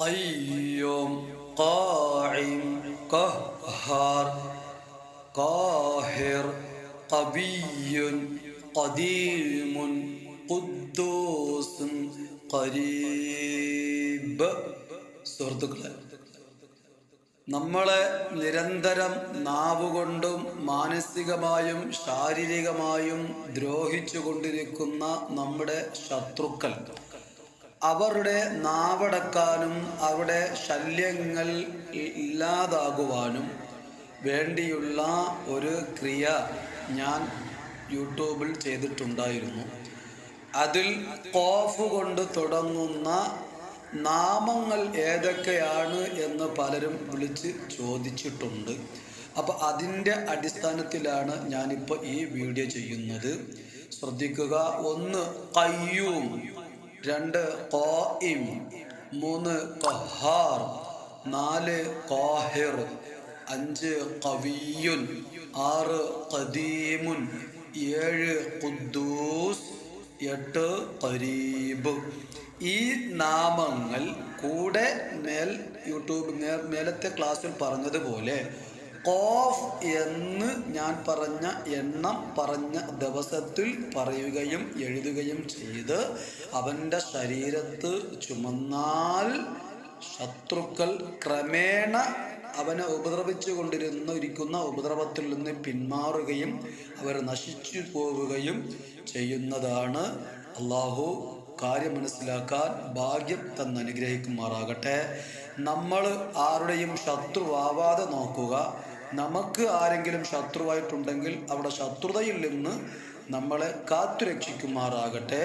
قيوم قاعم قهار قاهر قبي قديم قدوس قريب സുഹൃത്തുക്കളെ നമ്മളെ നിരന്തരം നാവുകൊണ്ടും മാനസികമായും ശാരീരികമായും ദ്രോഹിച്ചു കൊണ്ടിരിക്കുന്ന നമ്മുടെ ശത്രുക്കൾ അവരുടെ നാവടക്കാനും അവരുടെ ശല്യങ്ങൾ ഇല്ലാതാകുവാനും വേണ്ടിയുള്ള ഒരു ക്രിയ ഞാൻ യൂട്യൂബിൽ ചെയ്തിട്ടുണ്ടായിരുന്നു. അതിൽ കോഫ് കൊണ്ട് തുടങ്ങുന്ന നാമങ്ങൾ ഏതൊക്കെയാണ് എന്ന് പലരും വിളിച്ച് ചോദിച്ചിട്ടുണ്ട്. അപ്പോൾ അതിന്റെ അടിസ്ഥാനത്തിലാണ് ഞാനിപ്പോൾ ഈ വീഡിയോ ചെയ്യുന്നത്. ശ്രദ്ധിക്കുക. ഒന്ന് കയ്യൂം രണ്ട് ഖാഇം മൂന്ന് ഖഹാർ നാല് ഖാഹിർ അഞ്ച് കവിയുൻ ആറ് ഖദീമുൻ ഏഴ് ഖുദ്ദൂസ് എട്ട് കരീബ് ഈ നാമങ്ങൾ കൂടെ മേൽ യൂട്യൂബ് നേരത്തെ ക്ലാസ്സിൽ പറഞ്ഞതുപോലെ കോഫ് എന്ന് ഞാൻ പറഞ്ഞ എണ്ണം പറഞ്ഞ ദിവസത്തിൽ പറയുകയും എഴുതുകയും ചെയ്ത് അവന്റെ ശരീരത്ത് ചുമന്നാൽ ശത്രുക്കൾ ക്രമേണ അവനെ ഉപദ്രവിച്ചു കൊണ്ടിരുന്നിരിക്കുന്ന ഉപദ്രവത്തിൽ നിന്ന് പിന്മാറുകയും അവർ നശിച്ചു പോവുകയും ചെയ്യുന്നതാണ്. അള്ളാഹു കാര്യം മനസ്സിലാക്കാൻ ഭാഗ്യം തന്ന് അനുഗ്രഹിക്കുമാറാകട്ടെ. നമ്മൾ ആരുടെയും ശത്രുവാവാതെ നോക്കുക. നമുക്ക് ആരെങ്കിലും ശത്രുവായിട്ടുണ്ടെങ്കിൽ അവിടെ ശത്രുതയിൽ നിന്ന് നമ്മളെ കാത്തുരക്ഷിക്കുമാറാകട്ടെ.